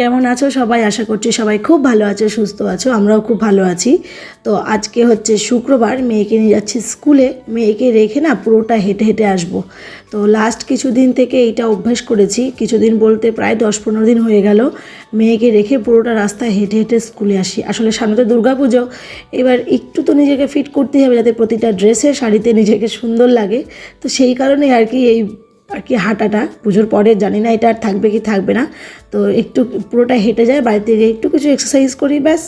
কেমন আছো? সবাই আশা করছি সবাই খুব ভালো আছো, সুস্থ আছো, আমরাও খুব ভালো আছি। তো আজকে হচ্ছে শুক্রবার, মেয়েকে নিয়ে যাচ্ছি স্কুলে। মেয়েকে রেখে না পুরোটা হেঁটে হেঁটে আসব। তো লাস্ট কিছুদিন থেকে এইটা অভ্যাস করেছি। কিছুদিন বলতে প্রায় দশ পনেরো দিন হয়ে গেল। মেয়েকে রেখে পুরোটা রাস্তায় হেঁটে হেঁটে স্কুলে আসি। আসলে সামনে তো দুর্গাপুজো। এবার একটু তো নিজেকে ফিট করতেই হবে যাতে প্রতিটা ড্রেসে শাড়িতে নিজেকে সুন্দর লাগে। তো সেই কারণে আর কি এই আর কি হাঁটাটা, পুজোর পরে জানি না এটা আর থাকবে কি থাকবে না। তো একটু পুরোটা হেঁটে যায় বাড়িতে গিয়ে একটু কিছু এক্সারসাইজ করি ব্যাস।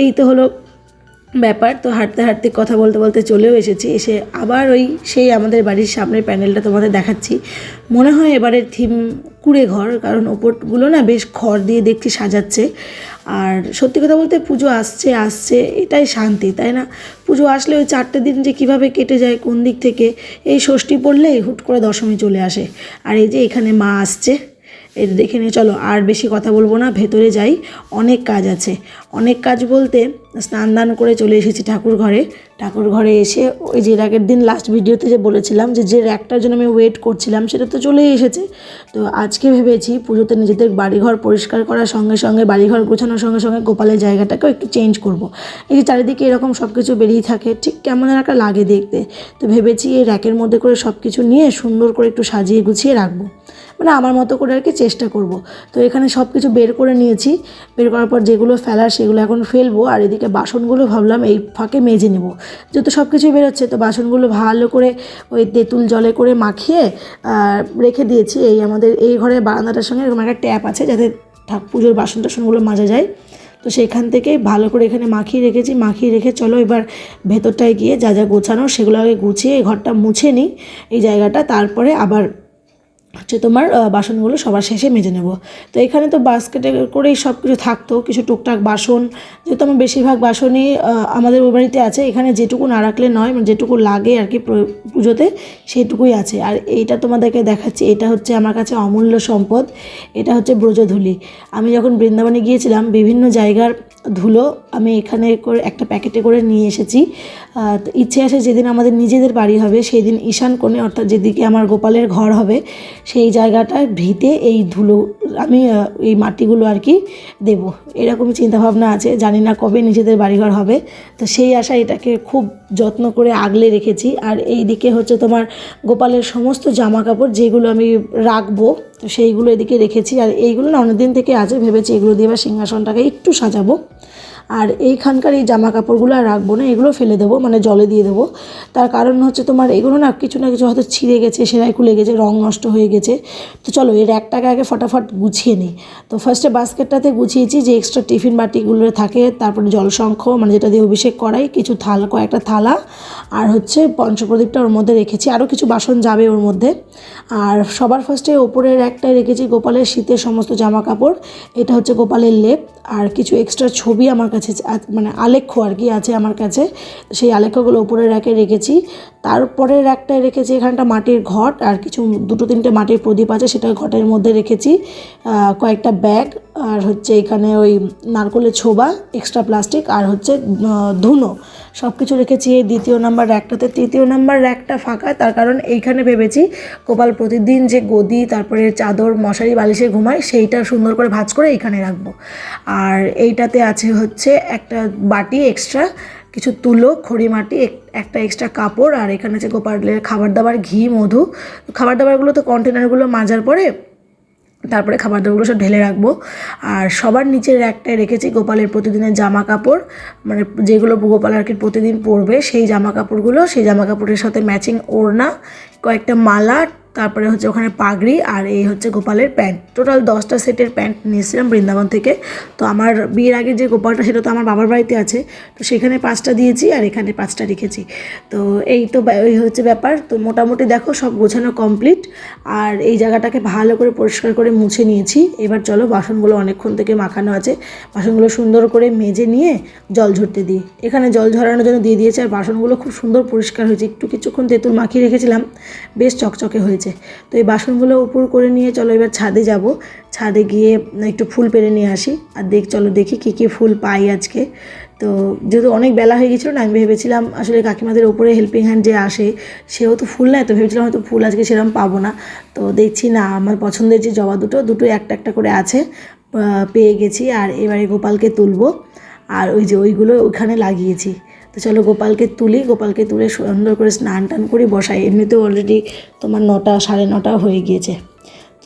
এই তো হলো ব্যাপার তো হাঁটতে হাঁটতে কথা বলতে বলতে চলেও এসেছি। এসে আবার ওই সেই আমাদের বাড়ির সামনের প্যান্ডেলটা তোমাদের দেখাচ্ছি। মনে হয় এবারের থিম কুড়ে ঘর কারণ ওপরগুলো না বেশ খড় দিয়ে দেখছি সাজাচ্ছে। আর সত্যি কথা বলতে পুজো আসছে আসছে এটাই শান্তি, তাই না? পুজো আসলে ওই চারটে দিন যে কীভাবে কেটে যায়, কোন দিক থেকে এই ষষ্ঠী পড়লেই হুট করে দশমী চলে আসে। আর এই যে এখানে মা আসছে এই দেখে নিয়ে চলো, আর বেশি কথা বলব না, ভেতরে যাই, অনেক কাজ আছে। অনেক কাজ বলতে স্নান দান করে চলে এসেছি ঠাকুর ঘরে। ঠাকুর ঘরে এসে ওই যে আগের দিন লাস্ট ভিডিওতে যে বলেছিলাম যে যে র্যাকটার জন্য আমি ওয়েট করছিলাম, সেটা তো চলেই এসেছে। তো আজকে ভেবেছি পুজোতে নিজেদের বাড়িঘর পরিষ্কার করার সঙ্গে সঙ্গে, বাড়িঘর গোছানোর সঙ্গে সঙ্গে গোপালের জায়গাটাকেও একটু চেঞ্জ করব। এই যে চারিদিকে এরকম সব কিছু বেরিয়ে থাকে, ঠিক কেমন একটা লাগে দেখতে। তো ভেবেছি এই র্যাকের মধ্যে করে সব কিছু নিয়ে সুন্দর করে একটু সাজিয়ে গুছিয়ে রাখব। মানে আমার মতো করে আর কি চেষ্টা করব। তো এখানে সব কিছু বের করে নিয়েছি। বের করার পর যেগুলো ফেলার সেগুলো এখন ফেলব। আর এদিকে বাসনগুলো ভাবলাম এই ফাঁকে মেজে নেব। যেহেতু সব কিছু বেরোচ্ছে, তো বাসনগুলো ভালো করে ওই তেঁতুল জলে করে মাখিয়ে রেখে দিয়েছি। এই আমাদের, এই ঘরের বারান্দাটার সঙ্গে এরকম একটা ট্যাপ আছে যাতে ঠাক পুজোর বাসন টাসনগুলো মাজা যায়। তো সেখান থেকে ভালো করে এখানে মাখিয়ে রেখেছি, মাখিয়ে রেখে চলো এবার ভেতরটায় গিয়ে যা যা গোছানো সেগুলো আগে গুছিয়ে এই ঘরটা মুছে নিই, এই জায়গাটা। তারপরে আবার হচ্ছে তোমার বাসনগুলো সবার শেষে মেজে নেব। তো এখানে তো বাস্কেটে করেই সব কিছু থাকতো, কিছু টুকটাক বাসন। যেহেতু আমার বেশিরভাগ বাসনই আমাদের ওই বাড়িতে আছে, এখানে যেটুকু না রাখলে নয় মানে যেটুকু লাগে আর কি পুজোতে সেইটুকুই আছে। আর এইটা তোমাদেরকে দেখাচ্ছি, এটা হচ্ছে আমার কাছে অমূল্য সম্পদ, এটা হচ্ছে ব্রজধুলি। আমি যখন বৃন্দাবনে গিয়েছিলাম, বিভিন্ন জায়গার ধুলো আমি এখানে করে একটা প্যাকেটে করে নিয়ে এসেছি। তো ইচ্ছে আছে যেদিন আমাদের নিজেদের বাড়ি হবে সেই দিন ঈশান কোণে, অর্থাৎ যেদিকে আমার গোপালের ঘর হবে, সেই জায়গাটায় ভিতে এই ধুলো, আমি এই মাটিগুলো আর কি দেবো। এরকমই চিন্তাভাবনা আছে, জানি না কবে নিজেদের বাড়িঘর হবে। তো সেই আশা এটাকে খুব যত্ন করে আগলে রেখেছি। আর এই দিকে হচ্ছে তোমার গোপালের সমস্ত জামা কাপড় যেগুলো আমি রাখব তো সেইগুলো এদিকে রেখেছি। আর এইগুলো না অনেকদিন থেকে আছে, ভেবেছি এগুলো দিয়ে এবার সিংহাসনটাকে একটু সাজাবো। আর এইখানকার এই জামা কাপড়গুলো আর রাখব না, এগুলো ফেলে দেবো মানে জলে দিয়ে দেবো। তার কারণ হচ্ছে তোমার এগুলো না কিছু না কিছু হয়তো ছিঁড়ে গেছে, সেলাই খুলে গেছে, রং নষ্ট হয়ে গেছে। তো চলো, এর একটাকে আগে ফটাফট গুছিয়ে নিই। তো ফার্স্টে বাস্কেটটাতে গুছিয়েছি যে এক্সট্রা টিফিন বাটিগুলো থাকে, তারপরে জলশঙ্খ মানে যেটা দিয়ে অভিষেক করাই কিছু থাল, কয়েকটা থালা, আর হচ্ছে পঞ্চপ্রদীপটা ওর মধ্যে রেখেছি। আরও কিছু বাসন যাবে ওর মধ্যে। আর সবার ফার্স্টে ওপরের একটাই রেখেছি গোপালের শীতের সমস্ত জামা কাপড় এটা হচ্ছে গোপালের লেপ, আর কিছু এক্সট্রা ছবি আমার কাছে আ- মানে আলেখ্য আর কি আছে আমার কাছে। সেই আলেখ্যগুলো উপরে র্যাকে রেখেছি। তারপরে র্যাকটায় রেখেছি এখানটা মাটির ঘট, আর কিছু দুটো তিনটে মাটির প্রদীপ আছে সেটা ঘটের মধ্যে রেখেছি। কয়েকটা ব্যাগ, আর হচ্ছে এখানে ওই নারকলের ছোবা, এক্সট্রা প্লাস্টিক, আর হচ্ছে ধুনো। সব কিছু রেখেছি, এই দ্বিতীয় নাম্বার র্যাকটাতে। তৃতীয় নাম্বার র্যাকটা ফাঁকা, তার কারণ এইখানে ভেবেছি গোপাল প্রতিদিন যে গদি, তারপরে চাদর, মশারি, বালিশে ঘুমায়, সেইটা সুন্দর করে ভাঁজ করে এইখানে রাখব। আর এইটাতে আছে হচ্ছে একটা বাটি এক্সট্রা কিছু তুলো খড়িমাটি এক- একটা এক্সট্রা কাপড়, আর এখানে আছে গোপালের খাবার দাবার ঘি, মধু। খাবার দাবারগুলো তো কন্টেনারগুলো মাজার পরে তারপরে খাবার দাবারগুলো সব ঢেলে রাখব। আর সবার নিচের একটাই রেখেছি গোপালের প্রতিদিনের জামা কাপড় মানে যেগুলো গোপাল আর কি প্রতিদিন পরবে সেই জামা কাপড়গুলো সেই জামা কাপড়ের সাথে ম্যাচিং ওড়না, কয়েকটা মালা তারপরে হচ্ছে ওখানে পাগড়ি আর এই হচ্ছে গোপালের প্যান্ট। টোটাল দশটা সেটের প্যান্ট নিয়েছিলাম বৃন্দাবন থেকে। তো আমার বিয়ের আগে যে গোপালটা সেটা তো আমার বাবার বাড়িতে আছে। তো সেখানে পাঁচটা দিয়েছি আর এখানে পাঁচটা রেখেছি। তো এই তো এই হচ্ছে ব্যাপার। তো মোটামুটি দেখো সব গোছানো কমপ্লিট আর এই জায়গাটাকে ভালো করে পরিষ্কার করে মুছে নিয়েছি। এবার চলো বাসনগুলো অনেকক্ষণ থেকে মাখানো আছে। বাসনগুলো সুন্দর করে মেজে নিয়ে জল ঝরতে দিই। এখানে জল ঝরানোর জন্য দিয়ে দিয়েছে। আর বাসনগুলো খুব সুন্দর পরিষ্কার হয়েছে। একটু কিছুক্ষণ তেঁতুল মাখিয়ে রেখেছিলাম। বেশ চকচকে হয়েছে। তো এই বাসনগুলো উপর করে নিয়ে চলো এবার ছাদে যাব। ছাদে গিয়ে একটু ফুল পেরে নিয়ে আসি আর দেখ চলো দেখি কী কী ফুল পাই আজকে। তো যেহেতু অনেক বেলা হয়ে গেছিল না, আমি ভেবেছিলাম আসলে কাকিমাদের ওপরে হেল্পিং হ্যান্ড যে আসে, সেও তো ফুল নেয়, তো ভেবেছিলাম হয়তো ফুল আজকে সেরকম পাবো না। তো দেখছি না, আমার পছন্দের যে জবা দুটো দুটো একটা একটা করে আছে পেয়ে গেছি আর এবারে গোপালকে তুলবো। আর ওই যে ওইগুলো ওখানে লাগিয়েছি। তো চলো গোপালকে তুলি, গোপালকে তুলে সুন্দর করে স্নান টান করে, বসাই। এমনিতেও অলরেডি তোমার নটা, সাড়ে নটা হয়ে গিয়েছে।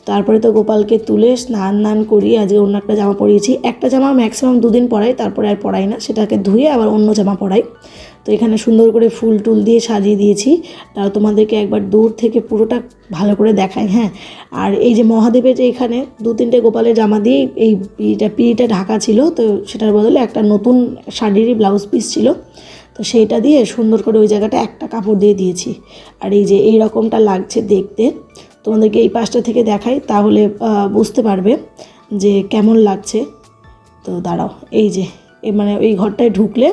তারপরে তো গোপালকে তুলে স্নান দান করি, আজকে অন্য একটা জামা পরিয়েছি। একটা জামা ম্যাক্সিমাম দুদিন পরাই, তারপরে আর পরাই না। সেটাকে ধুয়ে আবার অন্য জামা পরাই। তো এখানে সুন্দর করে ফুল টুল দিয়ে সাজিয়ে দিয়েছি। তাও তোমাদেরকে একবার দূর থেকে পুরোটা ভালো করে দেখাই হ্যাঁ? আর এই যে মহাদেবের যে এখানে দু তিনটে গোপালের জামা দিয়ে এই পিড়িটা পিড়িটা ঢাকা ছিল, তো সেটার বদলে একটা নতুন শাড়িরই ব্লাউজ পিস ছিল। তো সেইটা দিয়ে সুন্দর করে ওই জায়গাটা একটা কাপড় দিয়ে দিয়েছি। আর এই যে এই রকমটা লাগছে দেখতে, তোমাদেরকে এই পাশটা থেকে দেখাই, তাহলে বুঝতে পারবে যে কেমন লাগছে। তো দাঁড়াও, এই যে মানে এই ঘরটায় ঢুকলে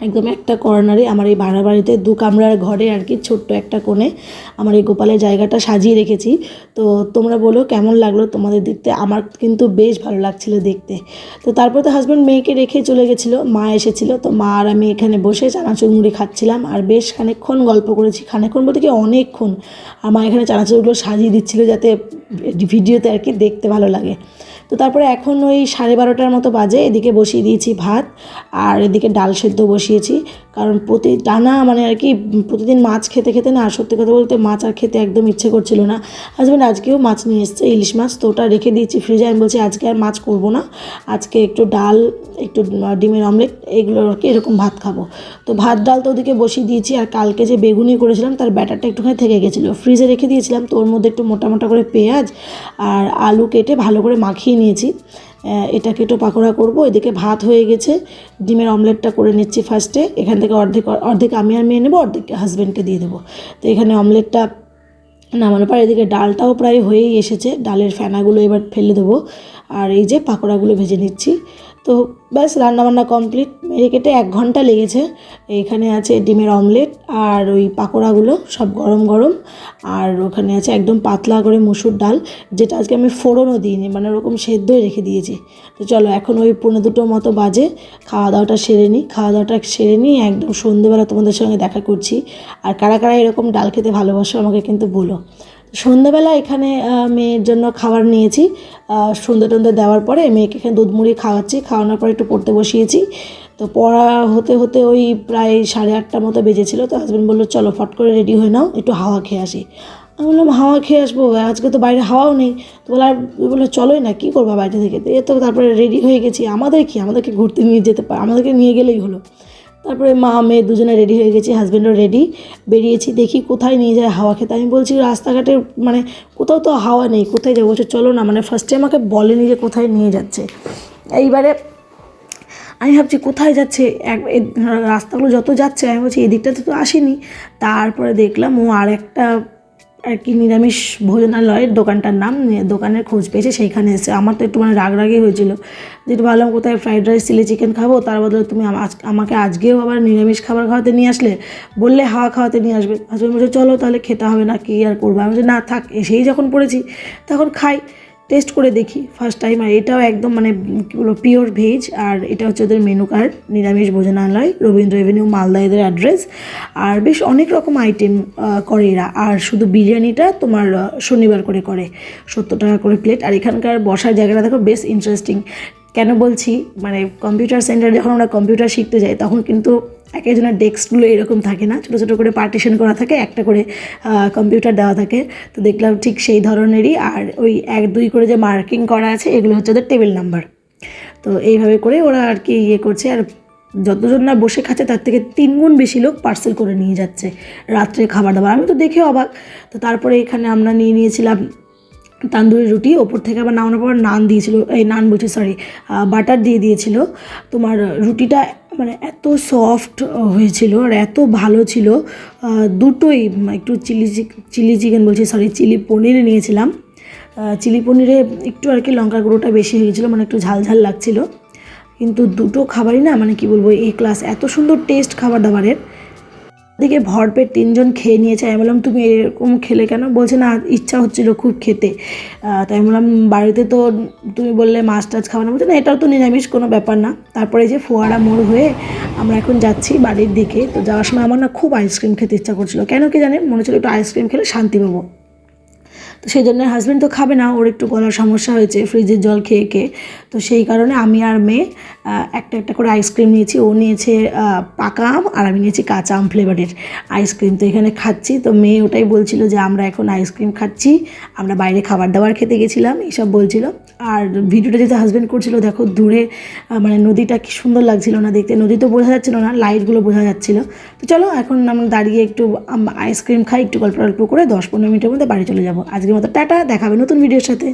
একদম একটা কর্নারে আমার এই ভাড়া বাড়িতে দু কামরার ঘরে আর কি ছোট্ট একটা কোণে আমার এই গোপালের জায়গাটা সাজিয়ে রেখেছি। তো তোমরা বলো কেমন লাগল তোমাদের দেখতে? আমার কিন্তু বেশ ভালো লাগছিল দেখতে। তো তারপর তো হাজব্যান্ড মেয়েকে রেখে চলে গেছিল, মা এসেছিল, তো মা আর আমি এখানে বসে চানাচুর মুড়ি খাচ্ছিলাম আর বেশ খানিকক্ষণ গল্প করেছি। খানিকক্ষণ বলতে কি অনেকক্ষণ। মা এখানে চানাচুরগুলো সাজিয়ে দিচ্ছিল যাতে ভিডিওতে আর কি দেখতে ভালো লাগে। তো তারপরে এখন ওই সাড়ে বারোটার মতো বাজে, এদিকে বসিয়ে দিয়েছি ভাত আর এদিকে ডাল সেদ্ধ বসিয়েছি। কারণ প্রতি টানা মানে আর কি প্রতিদিন মাছ খেতে খেতে না, সত্যি কথা বলতে মাছ আর খেতে একদম ইচ্ছে করছিল না। হাজব্যান্ড আজকেও মাছ নিয়ে এসছে, ইলিশ মাছ, তো ওটা রেখে দিয়েছি ফ্রিজে আমি বলছি আজকে আর মাছ করব না, আজকে একটু ডাল, একটু ডিমের অমলেট এগুলো আর কি এরকম ভাত খাব। তো ভাত ডাল তো ওদিকে বসিয়ে দিয়েছি আর কালকে যে বেগুনি করেছিলাম তার ব্যাটারটা একটুখানি থেকে গেছিল। ফ্রিজে রেখে দিয়েছিলাম, তো ওর মধ্যে একটু মোটা মোটা করে পেঁয়াজ আর আলু কেটে ভালো করে মাখিয়ে নিয়েছি। এটাকে একটু পাকোড়া করব। এদিকে ভাত হয়ে গেছে। ডিমের অমলেটটা করে নিচ্ছি ফার্স্টে এখান থেকে অর্ধেক অর্ধেক আমি আর মেয়ে নেব, অর্ধেক হাজব্যান্ডকে দিয়ে দেবো। তো এখানে অমলেটটা নামানোর পর এদিকে ডালটাও প্রায় হয়েই এসেছে। ডালের ফেনাগুলো এবার ফেলে দেবো। আর এই যে পাকোড়াগুলো ভেজে নিচ্ছি। তো ব্যাস, রান্নাবান্না কমপ্লিট মেরে কেটে এক ঘণ্টা লেগেছে। এখানে আছে ডিমের অমলেট আর ওই পাকোড়াগুলো, সব গরম গরম। আর ওখানে আছে একদম পাতলা করে মুসুর ডাল, যেটা আজকে আমি ফোড়নও দিইনি মানে ওরকম সেদ্ধই রেখে দিয়েছি। তো চলো, এখন ওই পনেরো দুটো মতো বাজে। খাওয়া দাওয়াটা সেরে নিই। খাওয়া দাওয়াটা সেরে নিই একদম সন্ধেবেলা তোমাদের সঙ্গে দেখা করছি। আর কারা কারা এরকম ডাল খেতে ভালোবাসো আমাকে কিন্তু বলো। সন্ধ্যাবেলা এখানে মেয়ের জন্য খাবার নিয়েছি। সন্ধ্যে টন্ধে দেওয়ার পরে মেয়েকে এখানে দুধ মুড়ি খাওয়াচ্ছি। খাওয়ানোর পরে একটু পড়তে বসিয়েছি। তো পড়া হতে হতে ওই প্রায় সাড়ে আটটা মতো বেজেছিল। তো হাজব্যান্ড বলল, চলো ফট করে রেডি হয়ে নাও, একটু হাওয়া খেয়ে আসি। আমি বললাম, হাওয়া খেয়ে আসব? আজকে তো বাইরে হাওয়াও নেই। তো বলে আর বলল চলোই না, কী করব বাইরে থেকে? এ তো তারপরে রেডি হয়ে গেছি। আমাদের কি? আমাদেরকে ঘুরতে নিয়ে যেতে পারে আমাদেরকে নিয়ে গেলেই হলো। তারপরে মা, মেয়ে দুজনে রেডি হয়ে গেছি হাজব্যান্ডও রেডি বেরিয়েছি, দেখি কোথায় নিয়ে যায় হাওয়া খেতে। আমি বলছি, রাস্তাঘাটে মানে কোথাও তো হাওয়া নেই, কোথায় যাব? বলছে, চলো না মানে ফার্স্টে আমাকে বলেনি যে কোথায় নিয়ে যাচ্ছে। এইবারে আমি ভাবছি, কোথায় যাচ্ছে? এক রাস্তাগুলো যত যাচ্ছে, আমি বলছি, এদিকটাতে তো আসেনি। তারপরে দেখলাম ও আর একটা আর কি নিরামিষ ভোজনালয়ের দোকানটার নাম দোকানের খোঁজ পেয়েছে, সেইখানে এসে। আমার তো একটু মানে রাগ রাগই হয়েছিল যেটা ভাবলাম কোথায় ফ্রাইড রাইস, চিলি চিকেন খাব, তার বদলে তুমি আমাকে আজকেও আবার নিরামিষ খাবার খাওয়াতে নিয়ে আসলে? বললে হাওয়া খাওয়াতে নিয়ে আসবে। হাজব্যান্ড বলছে, চলো তাহলে খেতে হবে না, কি আর করব? আমি বলছি, না, থাক। এসেই যখন পড়েছি, তখন খাই। টেস্ট করে দেখি ফার্স্ট টাইম আর এটাও একদম মানে কী বলব পিওর ভেজ আর এটা হচ্ছে ওদের মেনু কার্ড নিরামিষ ভোজনালয়, রবীন্দ্র এভিনিউ মালদা এদের অ্যাড্রেস আর বেশ অনেক রকম আইটেম করে এরা, আর শুধু বিরিয়ানিটা তোমার শনিবার করে করে, সত্তর টাকা করে প্লেট আর এখানকার বসার জায়গাটা দেখো বেশ ইন্টারেস্টিং কেন বলছি? মানে কম্পিউটার সেন্টারে যখন আমরা কম্পিউটার শিখতে যাই, তখন কিন্তু এক একজনের ডেস্কগুলো এরকম থাকে না। ছোটো ছোটো করে পার্টিশন করা থাকে, একটা করে কম্পিউটার দেওয়া থাকে। তো দেখলাম ঠিক সেই ধরনেরই। আর ওই এক, দুই করে যে মার্কিং করা আছে, এগুলো হচ্ছে ওদের টেবিল নাম্বার তো এইভাবে করে ওরা আর কি ইয়ে করছে। আর যতজন না বসে খাচ্ছে, তার থেকে তিন গুণ বেশি লোক পার্সেল করে নিয়ে যাচ্ছে রাত্রে খাবার দাবার। আমি তো দেখে অবাক। তো তারপরে এখানে আমরা নিয়ে নিয়েছিলাম তান্দুরি রুটি, ওপর থেকে আবার নামানোর পর নান দিয়েছিল, এই নান বলছি সরি বাটার দিয়ে দিয়েছিল। তোমার রুটিটা মানে এত সফট হয়েছিল আর এত ভালো ছিল। দুটোই একটু চিলি চিলি চিকেন বলছি সরি চিলি পনির নিয়েছিলাম। চিলি পনিরে একটু আর কি লঙ্কা গুঁড়োটা বেশি হয়ে গেছিল মানে একটু ঝাল ঝাল লাগছিল। কিন্তু দুটো খাবারই না মানে কি বলব এ ক্লাস এত সুন্দর টেস্ট খাবার দাবারের। দিকে ভরপেট তিনজন খেয়ে নিয়েছে। আমি বললাম, তুমি এরকম খেলে কেন? বলছে, না, ইচ্ছা হচ্ছিল খুব খেতে। তাই বললাম, বাড়িতে তো তুমি বললে মাছ টাছ খাওয়া না? বলছে, না, এটাও তো নিরামিষ, কোনো ব্যাপার না। তারপরে যে ফোয়ারা মোড় হয়ে আমরা এখন যাচ্ছি বাড়ির দিকে। তো যাওয়ার সময় আমার না খুব আইসক্রিম খেতে ইচ্ছা করছিল। কেন কি জানেন মনে হচ্ছিল একটু আইসক্রিম খেলে শান্তি পাবো। তো সেই জন্য হাজব্যান্ড তো খাবে না, ওর একটু গলার সমস্যা হয়েছে ফ্রিজের জল খেয়ে খেয়ে। তো সেই কারণে আমি আর মেয়ে একটা একটা করে আইসক্রিম নিয়েছি। ও নিয়েছে পাকা আম আর আমি নিয়েছি কাঁচা আম ফ্লেভারের আইসক্রিম তো এখানে খাচ্ছি। তো মেয়ে ওটাই বলছিল যে, আমরা এখন আইসক্রিম খাচ্ছি। আমরা বাইরে খাবার দাবার খেতে গেছিলাম। এইসব বলছিল। আর ভিডিওটা যেহেতু হাজব্যান্ড করছিল, দেখো দূরে মানে নদীটা কি সুন্দর লাগছিল না দেখতে। নদী তো বোঝা যাচ্ছিল না লাইটগুলো বোঝা যাচ্ছিল। তো চলো, এখন আমরা দাঁড়িয়ে একটু আইসক্রিম খাই, একটু গল্প গল্প করে দশ পনেরো মিনিটের মধ্যে বাড়ি চলে যাব। আজকের মতো টাটা, দেখাবে নতুন ভিডিওর সাথে।